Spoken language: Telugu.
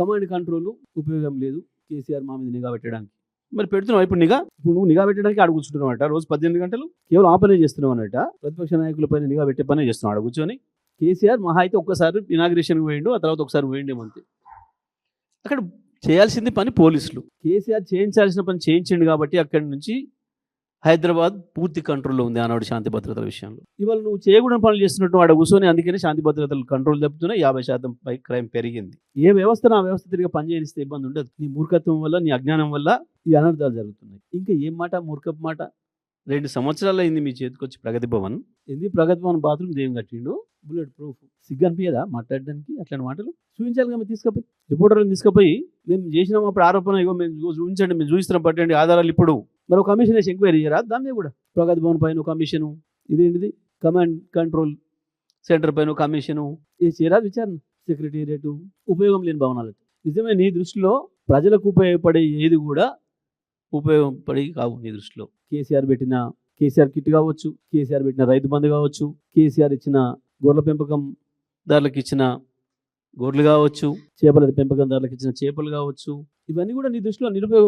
కమాండ్ కంట్రోల్ ఉపయోగం లేదు. కేసీఆర్ మా మీద నిఘా పెట్టడానికి. మరి పెడుతున్నావు ఇప్పుడు నిఘా? ఇప్పుడు నువ్వు నిఘా పెట్టడానికి ఆడ కూర్చుంటున్నావు అంట. రోజు పద్దెనిమిది గంటలు కేవలం ఆ పనే చేస్తున్నావు అన్నట. ప్రతిపక్ష నాయకులపైన నిఘా పెట్టే పనే చేస్తున్నావు ఆడ కూర్చొని. కేసీఆర్ మహా అయితే ఒక్కసారి ఇనాగ్రేషన్కి పోయిండు ఆ తర్వాత ఒకసారి పోయిండేమంతే అక్కడ చేయాల్సింది పని పోలీసులు. కేసీఆర్ చేయించాల్సిన పని చేయించిండు కాబట్టి అక్కడి నుంచి హైదరాబాద్ పూర్తి కంట్రోల్లో ఉంది ఆనాడు శాంతి భద్రతల విషయంలో. ఇవాళ నువ్వు చేయకూడని పనులు చేస్తున్నట్టు వాడు కూర్చొని అందుకనే శాంతి భద్రతలు కంట్రోల్ తప్పుతున్నాయి యాభై శాతం పై క్రైమ్ పెరిగింది. ఏ వ్యవస్థను ఆ వ్యవస్థ తిరిగి పనిచేయనిస్తే ఇబ్బంది ఉండదు. నీ మూర్ఖత్వం వల్ల నీ అజ్ఞానం వల్ల ఈ అనర్థాలు జరుగుతున్నాయి. ఇంకా ఏం మాట? మూర్ఖపు మాట? రెండు సంవత్సరాలు అయింది మీ చేతికి వచ్చి ప్రగతి భవన్. ఏంది? ప్రగతి భవన్ బాత్రూమ్ దేవం కట్టిండు? Bulletproof. సిగ్గు అనిపించదా మాట్లాడడానికి? అట్లాంటి మాటలు? చూపించాలి కదా తీసుకుపోయి. రిపోర్టర్లు తీసుకుపోయి మేము చేసినాం అప్పుడు ఆరోపణ ఇగో మేము చూపించండి మేము చూపిస్తున్నాం పట్టండి ఆధారాలు ఇప్పుడు. మరి ఒక కమిషన్ వేసి ఎంక్వైరీ చేయరా? దాని మీద కూడా. ప్రగతి భవన్ పైన కమిషను ఇదేంటిది? కమాండ్ కంట్రోల్ సెంటర్ పైన కమిషను ఇది చేయరా? విచారణ. సెక్రటేరియట్ ఉపయోగం లేని భవనాలు నిజమే నీ దృష్టిలో ప్రజలకు ఉపయోగపడే ఏది కూడా ఉపయోగపడి కావు నీ దృష్టిలో. కేసీఆర్ పెట్టిన కేసీఆర్ కిట్ కావచ్చు కేసీఆర్ పెట్టిన రైతు బంధు కావచ్చు కేసీఆర్ ఇచ్చిన గొర్రెల పెంపకందారులకు ఇచ్చిన గొర్రెలు కావచ్చు చేపల పెంపకం దారులకు ఇచ్చిన చేపలు కావచ్చు ఇవన్నీ కూడా నీ దృష్టిలో నిరుపయోగ